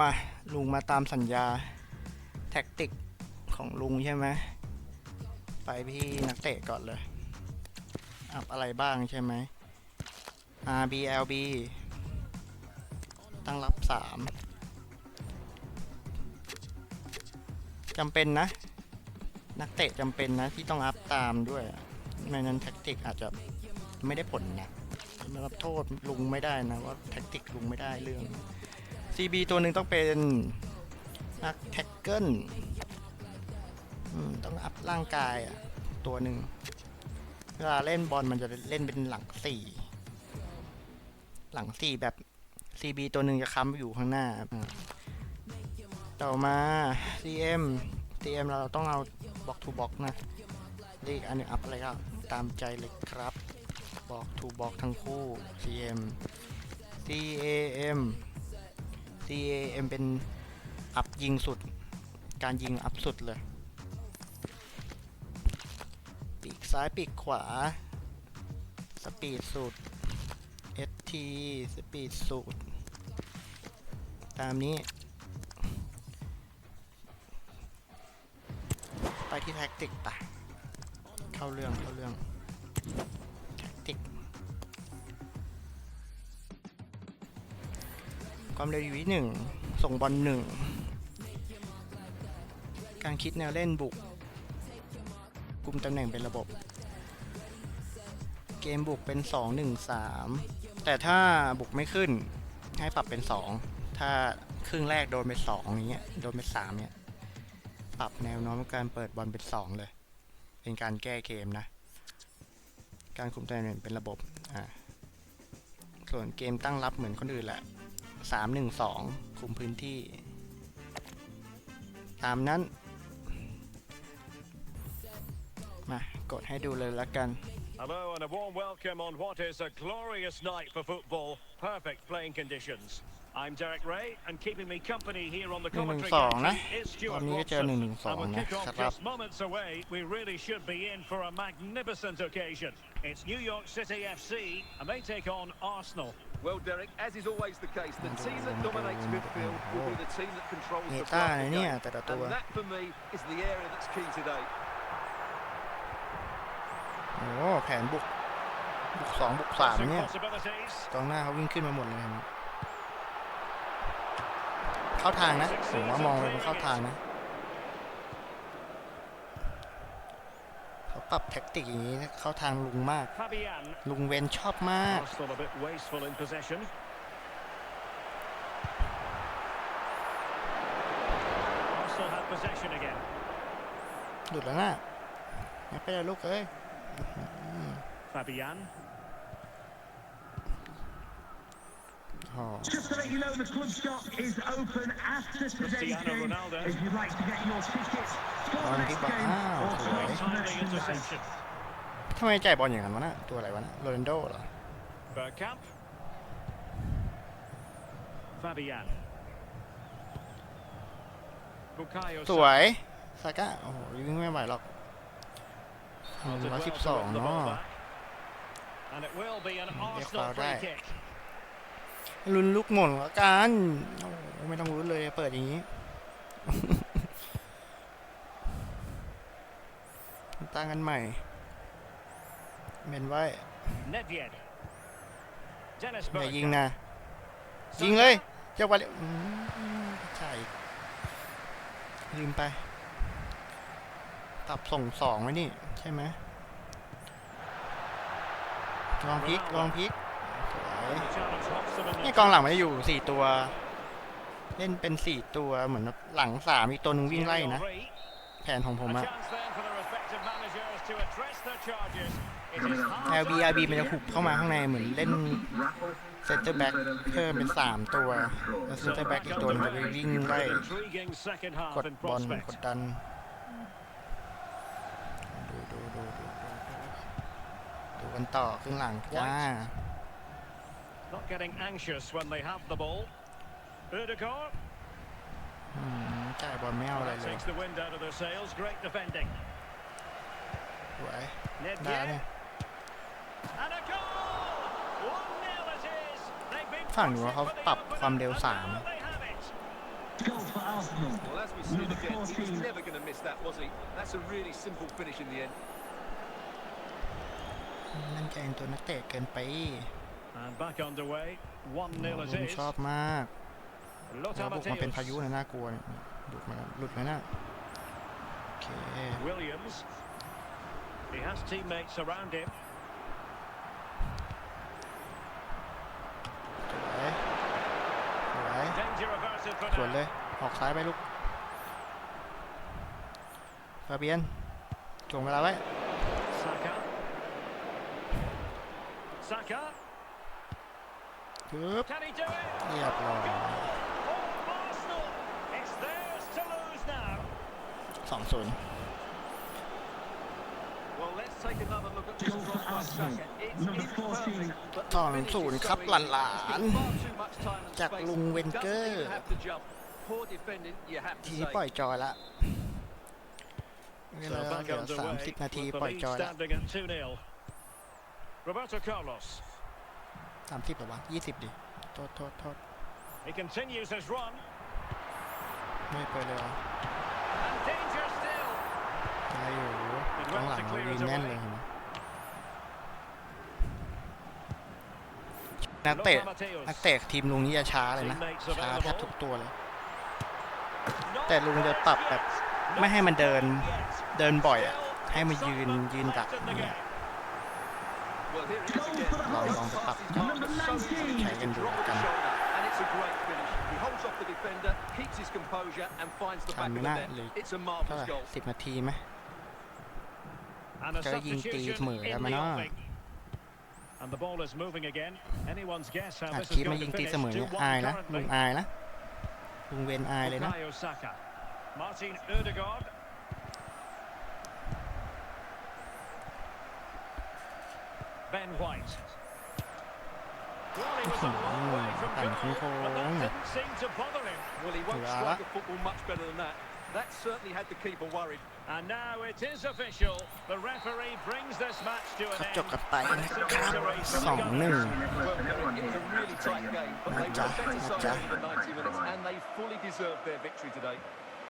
มาลุงมาตามสัญญาแท็กติกของลุงใช่ไหม ไปพี่นักเตะก่อนเลย อัพอะไรบ้างใช่ไหม RBLB ตั้งรับ 3จำเป็นนะ นักเตะจำเป็นนะที่ต้องอัพตามด้วยไม่นั้นแท็กติกอาจจะไม่ได้ผลนะรับโทษลุงไม่ได้นะว่าแท็กติกลุงไม่ได้เรื่อง CB ตัวหนึ่งต้องเป็นนักแท็กเกิลต้องอัพร่างกายอ่ะ ตัวหนึ่งเวลาเล่นบอลมันจะเล่นเป็นหลังสี่หลังสี่แบบ CB ตัวหนึ่งจะค้ำอยู่ข้างหน้าต่อมา CM CM เราต้องเอาบล็อกทูบล็อกนะเลขอันนี้อัพอะไรก็ตามใจเลยครับบล็อกทูบล็อกทั้งคู่ CM CAM DAM เป็นอัพยิงสุด การยิงอัพสุดเลย ปีกซ้ายปีกขวา สปีดสุด ST สปีดสุดตามนี้ไปที่แท็กติกปะเข้าเรื่องเข้าเรื่องความเร็วอยู่ที่หนึ่งส่งบอลหนึ่งการคิดแนวเล่นบุกกลุ่มตำแหน่งเป็นระบบ เกมบุกเป็น2 1 3แต่ถ้าบุกไม่ขึ้น ให้ปรับเป็น2ถ้าครึ่งแรกโดนไป2อย่างเงี้ยโดนไป3เนี่ยปรับแนวโน้มการเปิดบอลเป็น2เลย เป็นการแก้เกมนะ การคุมตำแหน่งเป็นระบบอ่าส่วนเกมตั้งรับเหมือนคนอื่นแหละสามหนึ่งสองคุมพื้นที่ตามนั้นมากดให้ดูเลยละกัน Hello and a warm welcome on what is a glorious night for football. Perfect playing conditions. I'm Derek Ray and keeping me company here on the commentary is Stuart Watson. And with kickoff just moments away, we really should be in for a magnificent occasion. It's New York City FC and they take on Arsenal. Well, Derek, as is always the case, the team that dominates midfield will be the team that controls the flag. And that, for me, is the area that's key today. โอ้แผนบุกบุกสองบุกสามเนี่ยกองหน้าเขาวิ่งขึ้นมาหมดเลยครับ เข้าทางนะผมว่ามองเลยมันเข้าทางนะปรับแท็กติกอย่างนี้เข้าทางลุงมากลุงเวนชอบมากหลุดแล้วนะไม่ไปได้ลูกเอ้ยฟาบิอนมัลิกแบบอ้าวสวยทำไมจ่ายบอลอย่างนั้นวะน่ะตัวอะไรวะน่ะโรนัลโดเหรอสวยซาก้าโอ้โหยิงไม่ไหวหรอกหนึ่งร้อยสิบสองเนาะเ n d it will be ลุ้นลูกหม่นละกันโอ้ไม่ต้องลุ้นเลย เปิดอย่างนี้ตั้งกันใหม่เมนไว้ไม่ยิงนะ ยิงเลยเจ้าวเลใช่ ลืมไป ตับส่งสองไว้นี่ ใช่ไหมลองพิกลองพิกนี่กองหลังมันอยู่สี่ตัวเล่นเป็นสี่ตัวเหมือนหลังสามอีกตัวนึงวิ่งไล่นะ แผนของผมอะแอลบีอาร์บีมันจะขุบเข้ามาข้างในเหมือนเล่นเซนเตอร์แบ็กเพิ่มเป็น 3 ตัวแล้วเซนเตอร์แบ็กอีกตัวจะไปวิ่งไล่กดบอลกดดันดูดูดูดูดูกันต่อขึ้นหลังจ้า Not getting anxious when they have the ball. r d จ่ายบอลไม่เอาอะไรเลยสวยได้เ่ยฝั่งนู้นเขาปรับความเร็วสามนั่นแกงตัวนักเตะเกินไปโดนชอบมากแาวบุกมาเป็นพายุเลยน่ากลัวหลุดมา หลุดเลยนะโอเ He has teammates around him. สวนเลย ออกซ้ายไปลูกกระเบียนจงเวลาไว้ซาคาซาคาทึบเรียบร้อยสองศูนย์ต่อศูนย์ครับหลานนจากลุงเวนเกอร์ทีปล่อยจอยละเวลาเหลือสามสิบนาทีปล่อยจอยละสามสิบหรอวะยี่สิบดิ โทษโทษโทษไม่ไปเลยอะไรอยู่ข้างหลังเรายืนแน่นเลยเห็นไหมนักเตะนักเตะทีมลุงนี่จะช้าเลยนะ ช้าแทบทุกตัวเลยแต่ลุงจะปรับแบบไม่ให้มันเดินเดินบ่อยอ่ะให้มันยืนยืนดักเ่าลองไปปรับใช้กันดูกันทำหน้าเลยเท่าไหร่สิบนาทีไหมก็ยิงตีเหมือแล้วมันเนาะอัดคลิปมายิงตีเสมอเนี่ยอายนะลุงอายนะลุงเวนอายเลยนะแต่งโค้งๆเหลือละ That certainly had the keeper worried. And now it is official. The referee brings this match to an end. Well, it was a really tight game, but they were better side over the 90 minutes, and they fully deserved their victory today.